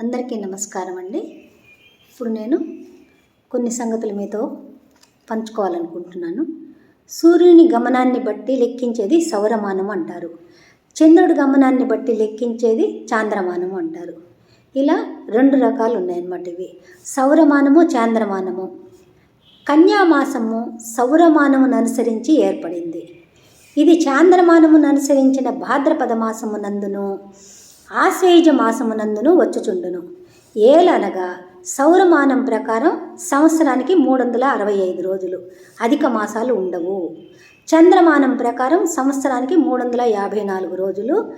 అందరికీ నమస్కారం అండి. ఇప్పుడు నేను కొన్ని సంగతులు మీతో పంచుకోవాలనుకుంటున్నాను. సూర్యుని గమనాన్ని బట్టి లెక్కించేది సౌరమానం అంటారు. చంద్రుడి గమనాన్ని బట్టి లెక్కించేది చాంద్రమానం అంటారు. ఇలా రెండు రకాలు ఉన్నాయన్నమాట ఇవి. సౌరమానము చాంద్రమానము. కన్యామాసము సౌరమానమును అనుసరించి ఏర్పడింది. ఇది చాంద్రమానమును అనుసరించిన భాద్రపద మాసమునందును ఆశ్వేజ మాసమునందును వచ్చుచుండును. ఏలనగా సౌరమానం ప్రకారం సంవత్సరానికి మూడు వందల అరవై ఐదు రోజులు. అధిక మాసాలు ఉండవు. చంద్రమానం ప్రకారం సంవత్సరానికి మూడు వందల యాభై నాలుగు రోజులు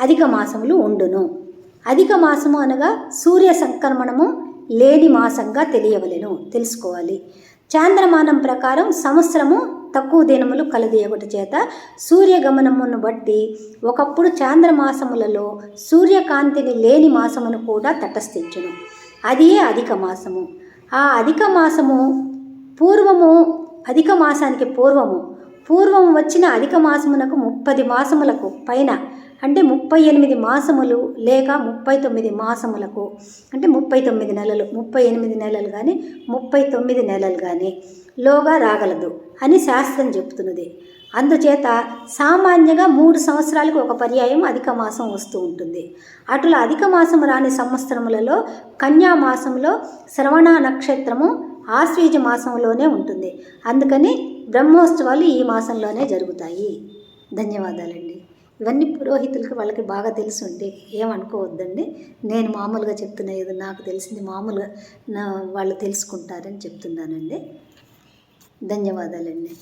అధిక మాసములు ఉండును. అధిక మాసము అనగా సూర్య సంక్రమణము లేని మాసంగా తెలియవలెను. తెలుసుకోవాలి. చాంద్రమానం ప్రకారం సంవత్సరము తక్కువ దినములు కలదీయగుట చేత సూర్యగమనమును బట్టి ఒకప్పుడు చాంద్రమాసములలో సూర్యకాంతిని లేని మాసమును కూడా తటస్థించును. అది అధిక మాసము. ఆ అధిక మాసము పూర్వము అధిక మాసానికి పూర్వము. పూర్వం వచ్చిన అధిక మాసమునకు ముప్పది మాసములకు పైన అంటే ముప్పై ఎనిమిది మాసములు లేక ముప్పై తొమ్మిది మాసములకు అంటే ముప్పై తొమ్మిది నెలలు ముప్పై ఎనిమిది నెలలు కానీ ముప్పై తొమ్మిది నెలలు కానీ లోగా రాగలదు అని శాస్త్రం చెప్తున్నది. అందుచేత సామాన్యంగా మూడు సంవత్సరాలకు ఒక పర్యాయం అధిక మాసం వస్తూ ఉంటుంది. అటుల అధిక మాసం రాని సంవత్సరములలో కన్యా మాసంలో శ్రవణ నక్షత్రము ఆశ్వీజ మాసంలోనే ఉంటుంది. అందుకని బ్రహ్మోత్సవాలు ఈ మాసంలోనే జరుగుతాయి. ధన్యవాదాలండి. ఇవన్నీ పురోహితులకి వాళ్ళకి బాగా తెలిసి ఉంటే ఏమనుకోవద్దండి నేను మామూలుగా చెప్తున్నా ఏదో నాకు తెలిసింది మామూలుగా నా వాళ్ళు తెలుసుకుంటారని చెప్తున్నానండి. ధన్యవాదాలండి.